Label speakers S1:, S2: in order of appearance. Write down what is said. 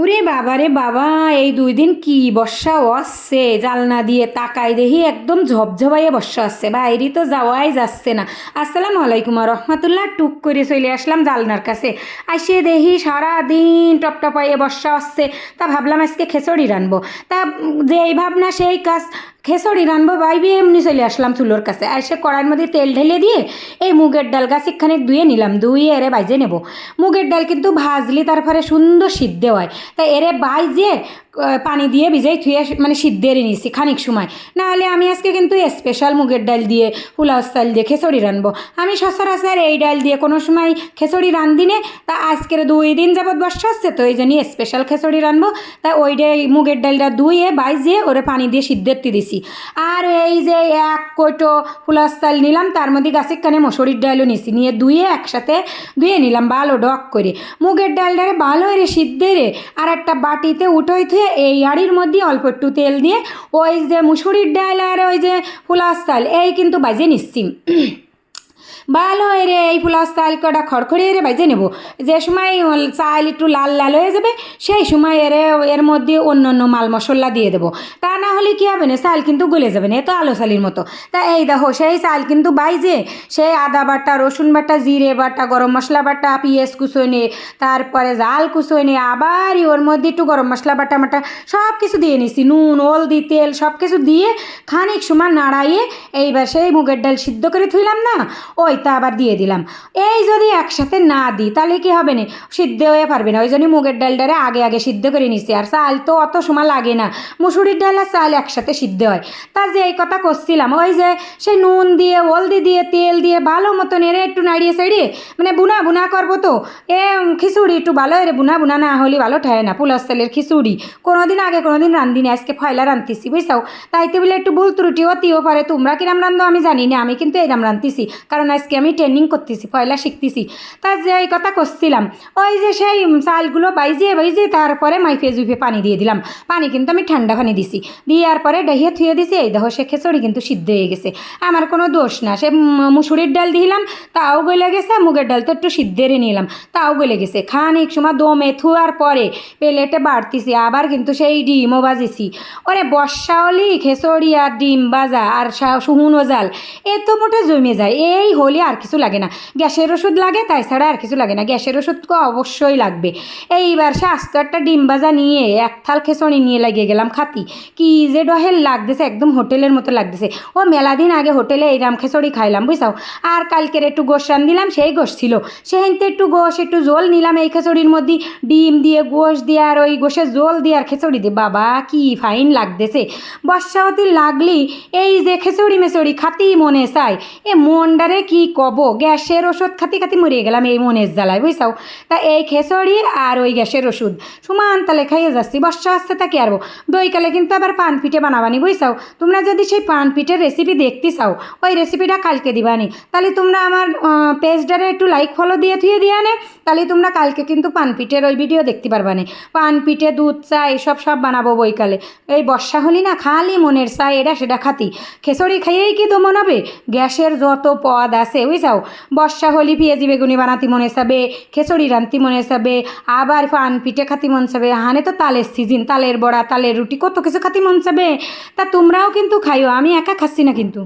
S1: ওরে বাবা রে বাবা, এই দুই দিন কি বর্ষা আসছে? জালনা দিয়ে তাকাই দেখি একদম ঝপঝপাইয়ে বর্ষা আসছে। বাইরে তো যাওয়াই যাচ্ছে না। আসসালাম আলাইকুম রহমতুল্লাহ। টুক করে চলে আসলাম জালনার কাছে। আসে দেখি সারাদিন টপটপাইয়ে বর্ষা আসছে। তা ভাবলাম আজকে খেচড়ি রানবো তা যেই ভাবনা সেই কাজ। খেসড়ি রানবো বাইবি এমনি চলে আসলাম চুলোর কাছে। এসে কড়াইর মধ্যে তেল ঢেলে দিয়ে এই মুগের ডাল গাছ এখানে ধুয়ে নিলাম, ধুয়ে এরে বাইজে নেব। মুগের ডাল কিন্তু ভাজলি তারপরে সুন্দর সিদ্ধ হয়। তাই এরে বাইজে পানি দিয়ে ভিজাই থুয়ে মানে সিদ্ধেরই নিয়েছি খানিক সময়। নাহলে আমি আজকে কিন্তু স্পেশাল মুগের ডাল দিয়ে, পোলাও স্টাইল দিয়ে খেচড়ি রানবো আমি সচরাচর এই ডাল দিয়ে কোনো সময় খেচড়ি রান্ধি নে, তা আজকের দুই দিন যাবৎ বর্ষা হচ্ছে, তো এই জন্যই স্পেশাল খেচড়ি রানবো তা ওই ওইটাই মুগের ডালটা ধুয়ে, বাইজে ওরে পানি দিয়ে সিদ্ধেরটি দিছি। আর এই যে এক কোটো ফুলাস চাল নিলাম, তার মধ্যে গাছের মসুরির ডালও নিছি, নিয়ে ধুয়ে একসাথে ধুয়ে নিলাম ভালো ডক করে। মুগের ডালটারে ভালো রে সিদ্ধে রে আর একটা বাটিতে উঠোই থুয়ে এই আড়ির মধ্যে অল্প একটু তেল দিয়ে, ওই যে মুসুরির ডাল আর ওই যে ফুলাস চাল, এই কিন্তু বাজে নিচ্ছি। ভালো হয় রে, এই ফুলার চাল কটা খড়খড়িয়ে রে বাজে নেব। যে সময় চাল একটু লাল লাল হয়ে যাবে, সেই সময় এর এর মধ্যে অন্য অন্য মাল মশলা দিয়ে দেবো। তা না হলে কী হবে না, চাল কিন্তু গলে যাবে না, এ তো আলো চালির মতো। তা এই দেখো, সেই চাল কিন্তু বাইজে, সেই আদা বাটা, রসুন বাটা, জিরে বাটা, গরম মশলা বাটা, পেঁয়াজ কুচোনে, তারপরে জাল কুচোনে আবার ওর মধ্যে একটু গরম মশলা বাটা মাটা সব কিছু দিয়ে নিছি। নুন, হলদি, তেল সব কিছু দিয়ে খানিক সময় নাড়াইয়ে, এইবার সেই মুগের ডাল সিদ্ধ করে থুইলাম না ওইটা আবার দিয়ে দিলাম। এই যদি একসাথে না দিই, তাহলে কি হবে না? সিদ্ধ হয়ে পারবে না। ওই জন্য মুগের ডালটারে আগে আগে সিদ্ধ করে নিছি। আর চাল তো অত সময় লাগে না। মুসুরির ডাল আর চাল একসাথে সিদ্ধ হয়। তা যে এই কথা করছিলাম, ওই যে সেই নুন দিয়ে, হলদি দিয়ে, তেল দিয়ে ভালো মতন এরে একটু নাড়িয়ে সাইড়িয়ে মানে বুনা বুনা করব তো। এ খিচুড়ি একটু ভালো এরে বুনা বুনা না হলে ভালো ঠায় না। পুলাস তেলের খিচুড়ি। কোনোদিন আগে কোনো কোনোদিন রান্ধিনি, আজকে ফয়লা রান্ধিছি, বুঝছাও? তাইতে বলে একটু ভুল ত্রুটি হতেও পারে। তোমরা কিরাম রান্ধো আমি জানি না, আমি কিন্তু এরাম রান্ধিছি। কারণ আজকে আমি ট্রেনিং করতেছি, পয়লা শিখতেছি। তা যে এই কথা করছিলাম, ওই যে সেই চালগুলো বাইজিয়ে বাইজিয়ে তারপরে মাইফে জুইফে পানি দিয়ে দিলাম। পানি কিন্তু আমি ঠান্ডা পানি দিছি। দেওয়ার পরে ডাহিয়ে থুয়ে দিছি, এই দেখো সে খেচড়ি কিন্তু সিদ্ধ হয়ে গেছে। আমার কোনো দোষ না, সে মুসুরির ডাল দিলাম, তাও গলে গেছে, মুগের ডাল তো একটু সিদ্ধেরে নিলাম, তাও গলে গেছে। খানিক সময় দমে থুয়ার পরে প্লেটে বাড়তিছি, আবার কিন্তু সেই ডিমও বাজিছি। ওরে বর্ষা হলি, খেচড়ি আর ডিম বাজা আর সুহুনো জাল, এ তো মোটে জমে যায়। এই হলে আর কিছু লাগে না। গ্যাসের ওষুধ লাগে, তাই ছাড়া আর কিছু লাগে না। গ্যাসের ওষুধ তো অবশ্যই লাগবে। এইবার সে আস্ত একটা ডিম ভাজা নিয়ে এক থাল খেসনি নিয়ে লাগিয়ে গেলাম খাতি। কি যে ডহেল লাগতেছে, একদম হোটেলের মতো লাগতেছে। ও মেলা দিন আগে হোটেলে এইরাম খেসড়ি খাইলাম, বুঝছাও? আর কালকের একটু গোশ রান দিলাম সেই গোশ ছিল। সেহেনতে একটু গোস একটু জল নিলাম এই খেচড়ির মধ্যে। ডিম দিয়ে গোস দিয়ে আর ওই গোশের জল দিয়ে আর খেচড়ি দিয়ে বাবা, কি ফাইন লাগতেছে। বর্ষাবতী লাগলি, এই যে খেচড়ি মেচড়ি খাতি মনে চাই এ মনডারে কি কব, গ্যাসের ওষুধ খাতি খাতি মরিয়ে গেলাম এই মনের জ্বালায়, বুঝছাও? তা এই খেচড়ি আর ওই গ্যাসের ওষুধ, সমান তালে খাইয়ে যাচ্ছি, বর্ষা আসছে তা কি আরবো বইকালে কিন্তু আবার পান পিঠে বানাবানি, বুঝছাও? তোমরা যদি সেই পান পিঠের রেসিপি দেখতে চাও, ওই রেসিপিটা কালকে দিবানি। তাহলে তোমরা আমার পেজটারে একটু লাইক ফলো দিয়ে থুয়ে দিয়ে আনে তাহলে তোমরা কালকে কিন্তু পান পিঠের ওই ভিডিও দেখতে পারবানে। পান পিঠে, দুধ, চা এসব সব বানাবো বইকালে। এই বর্ষা হলি না, খালি মনের চা এটা সেটা খাতি। খেসড়ি খাইয়েই কি দমন হবে? গ্যাসের যত পদ আছে বুঝছাও? বর্ষা হলি পেঁয়াজি বেগুনি বানাতি মনে হিসাবে খেচড়ি রান্তি মনে হিসাবে আবার পান পিঠে খাতি মন সাবে হানে তো তালের সিজন তালের বড়া, তালের রুটি, কত কিছু খাতি মন সাবে তা তোমরাও কিন্তু খাইও, আমি একা খাচ্ছি না কিন্তু।